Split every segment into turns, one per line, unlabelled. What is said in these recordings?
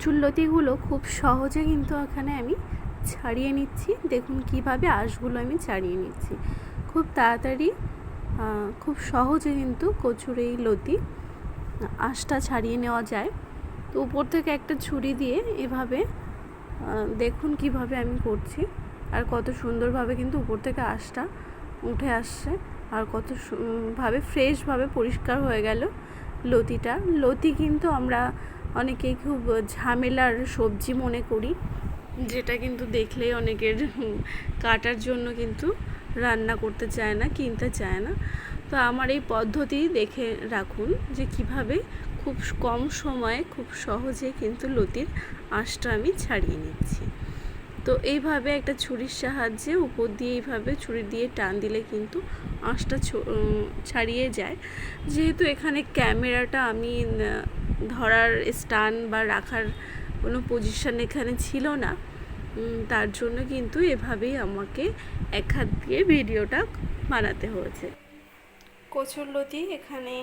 কচুরলতিগুলো খুব সহজে কিন্তু এখানে আমি ছাড়িয়ে নিচ্ছি। দেখুন কীভাবে আঁশগুলো আমি ছাড়িয়ে নিচ্ছি। খুব তাড়াতাড়ি খুব সহজে কিন্তু কচুর এই লতি, আঁশটা ছাড়িয়ে নেওয়া যায়। তো উপর থেকে একটা ছুরি দিয়ে এভাবে দেখুন কীভাবে আমি করছি। আর কত সুন্দরভাবে কিন্তু উপর থেকে আঁশটা উঠে আসছে। আর কত ভাবে ফ্রেশভাবে পরিষ্কার হয়ে গেল লতিটা। লতি কিন্তু আমরা অনেকেই খুব ঝামেলার সবজি মনে করি, যেটা কিন্তু দেখলেই অনেকের কাটার জন্য কিন্তু রান্না করতে চায় না, কিনতে চায় না। তো আমার এই পদ্ধতি দেখে রাখুন যে কীভাবে খুব কম সময়ে, খুব সহজে কিন্তু লতির আঁশটা আমি ছাড়িয়ে নিচ্ছি। তো এইভাবে একটা ছুরির সাহায্যে উপর দিয়ে এইভাবে ছুরি দিয়ে টান দিলে কিন্তু আঁশটা ছাড়িয়ে যায়। যেহেতু এখানে ক্যামেরাটা আমি ধরার স্টান বা রাখার কোনো পজিশন এখানে ছিল না। তার জন্য কিন্তু এভাবেই আমাকে এক হাত দিয়ে ভিডিওটা বানাতে হয়েছে। কচুর লতি এখানে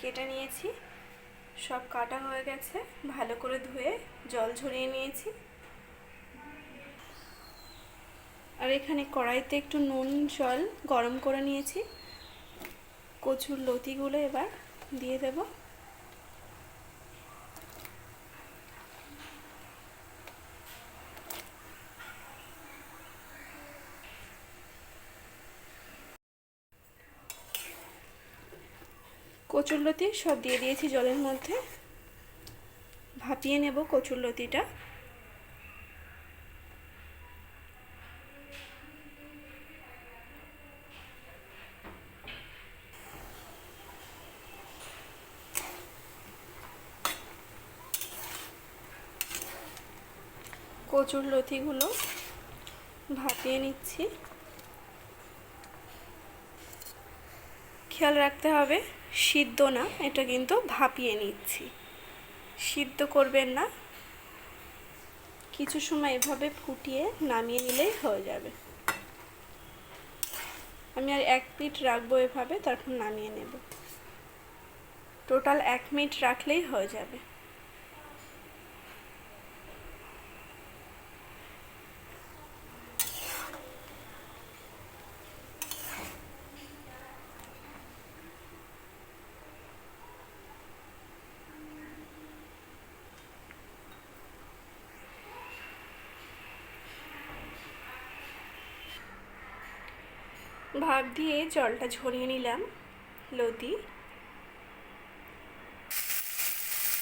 কেটে নিয়েছি। সব কাটা হয়ে গেছে। ভালো করে ধুয়ে জল ঝরিয়ে নিয়েছি। আর এখানে কড়াইতে একটু নুন, জল গরম করে নিয়েছি। কচুর লতিগুলো এবার দিয়ে দেব। কচুর লতি সব দিয়ে দিয়েছি জলের মধ্যে। ভাপিয়ে নেব কচুর লতিটা কচুর লতিগুলো ভাপিয়ে নিচ্ছি। খেয়াল রাখতে হবে। সিদ্ধ না, এটা কিন্তু ভাপিয়ে নিচ্ছি। সিদ্ধ করবেন না। কিছু সময় এভাবে ফুটিয়ে নামিয়ে নিলেই হয়ে যাবে। আমি আর এক মিনিট রাখব এভাবে, তারপর নামিয়ে নেব। টোটাল এক মিনিট রাখলেই হয়ে যাবে। ভাপ দিয়ে জলটা ঝরিয়ে নিলাম, লতি।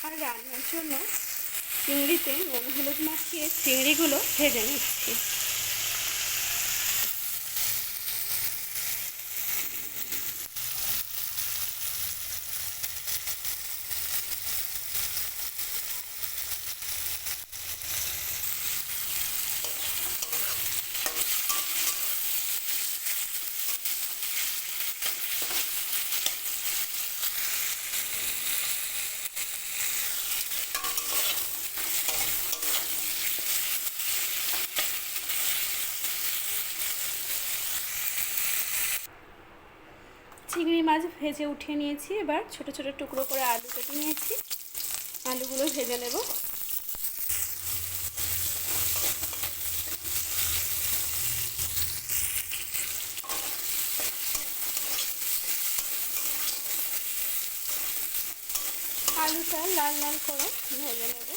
আর রান্নার জন্য চিংড়িতে নুন, হলুদ মাখিয়ে চিংড়িগুলো ভেজে নিচ্ছি। চিংড়ি মাছ ভেজে উঠিয়ে নিয়েছি। এবার ছোট ছোট টুকরো করে আলু কেটে নিয়েছি। আলুগুলো ভেজে নেব। আলুটা লাল লাল করে ভেজে নেব।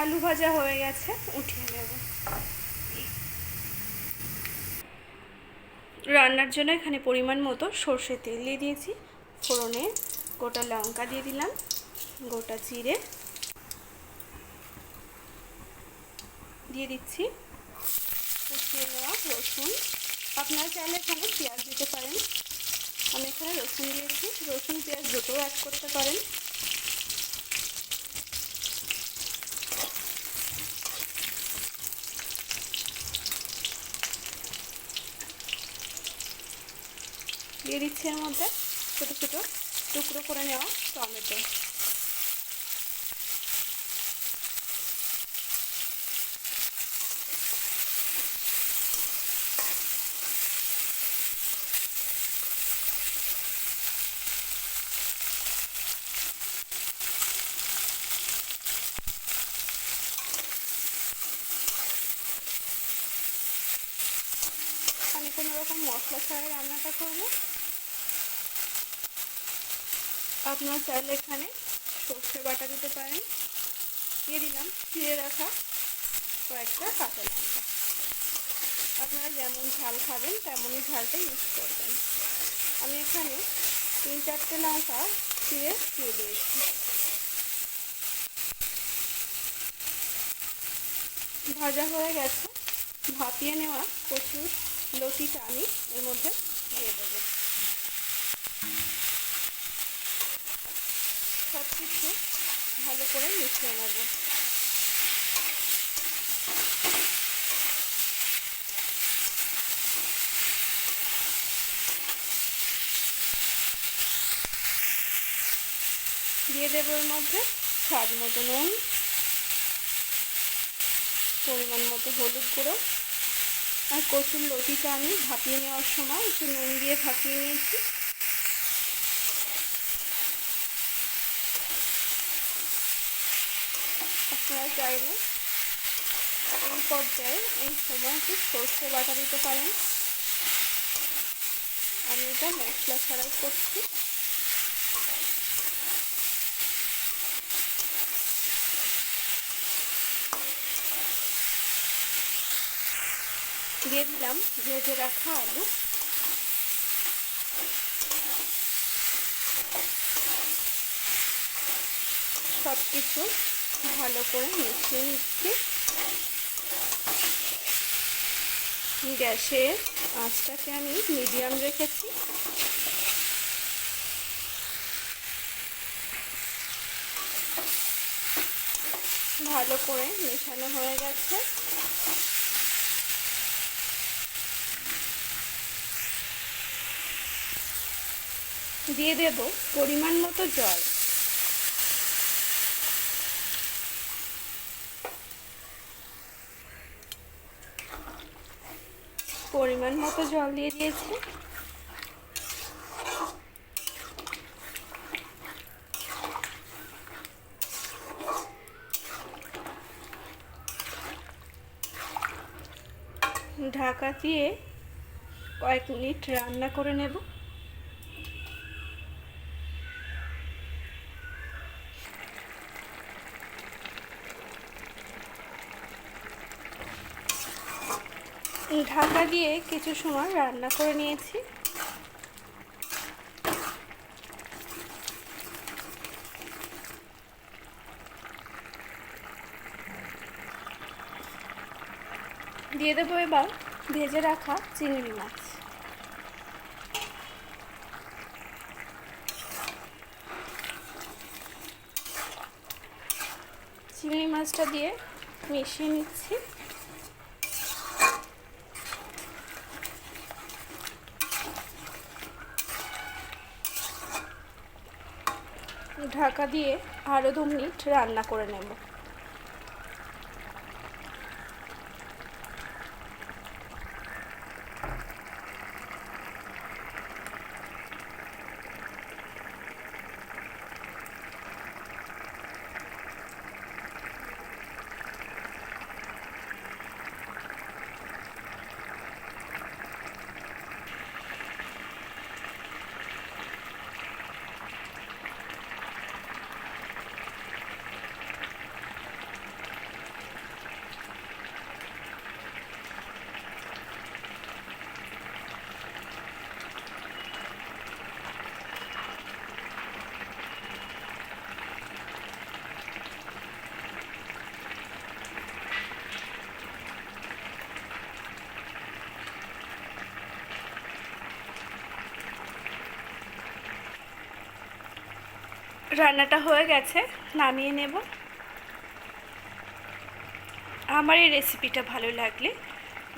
আলু ভাজা হয়ে গেছে, উঠিয়ে নেব। রান্নার জন্য এখানে পরিমাণ মতো সর্ষে তেল দিয়ে দিয়েছি, ফোড়নে গোটা লঙ্কা দিয়ে দিলাম, গোটা জিরে দিয়ে দিচ্ছি, কুচিয়ে নেওয়া রসুন। আপনারা চাইলে এখানে পেঁয়াজ দিতে পারেন। আমি এখানে রসুন দিয়েছি, রসুন পেঁয়াজ দুটোও অ্যাড করতে পারেন। দিয়ে দিচ্ছি এর মধ্যে ছোটো ছোটো টুকরো করে নেওয়া টমেটো। কোনো রকম মশলা ছাড়াই রান্নাটা করব। আপনারা চাইলে এখানে সর্ষে বাটা দিতে পারেন। দিয়ে দিলাম, চিড়ে রাখা কয়েকটা কাঁচা লঙ্কা। আপনারা যেমন ঝাল খাবেন, তেমনই ঝালটা ইউজ করবেন। আমি এখানে তিন চারটে লঙ্কা চিড়ে দিয়ে দিয়েছি। ভাজা হয়ে গেছে। ভাপিয়ে নেওয়া প্রচুর লতিটা আমি এর মধ্যে দিয়ে দেবো। সব কিছু ভালো করে মিশিয়ে নেব। দিয়ে দেবো এর মধ্যে স্বাদ মতো নুন, পরিমাণ মতো হলুদ গুঁড়ো আর কচুর লতিটা আমি ভাপিয়ে নেওয়ার সময় একটু নুন দিয়ে ভাপিয়ে নিয়েছি আপনারা চাইলে এই পর্যায়ে এই সময় একটু সর্ষে বাটা দিতে পারেন। আমি এটা মশলা ছাড়াই করছি। দিয়ে দিলাম ভেজে রাখা আলু। সব কিছু ভালো করে মিশিয়ে নিচ্ছি। গ্যাসের আঁচটাকে আমি মিডিয়াম রেখেছি। ভালো করে মেশানো হয়ে গেছে। দিয়ে দেব পরিমাণ মতো জল। পরিমাণ মতো জল দিয়ে দিয়েছি। ঢাকা দিয়ে কয়েক মিনিট রান্না করে নেব। ঢাকা দিয়ে কিছু সময় রান্না করে নিয়েছি। দিয়ে দেবো এবার ভেজে রাখা চিংড়ি মাছ। চিংড়ি মাছটা দিয়ে মিশিয়ে নিচ্ছি। ঢাকা দিয়ে আরও দু মিনিট রান্না করে নেব। রান্নাটা হয়ে গেছে, নামিয়ে নেব। আমার এই রেসিপিটা ভালো লাগলে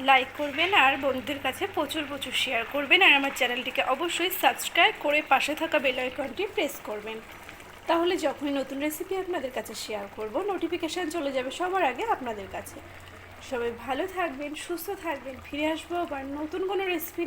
লাইক করবেন আর বন্ধুদের কাছে প্রচুর প্রচুর শেয়ার করবেন আর আমার চ্যানেলটিকে অবশ্যই সাবস্ক্রাইব করে পাশে থাকা বেল আইকনটি প্রেস করবেন। তাহলে যখনই নতুন রেসিপি আপনাদের কাছে শেয়ার করব নোটিফিকেশান চলে যাবে সবার আগে আপনাদের কাছে। সবাই ভালো থাকবেন, সুস্থ থাকবেন, ফিরে আসব আবার নতুন কোনো রেসিপি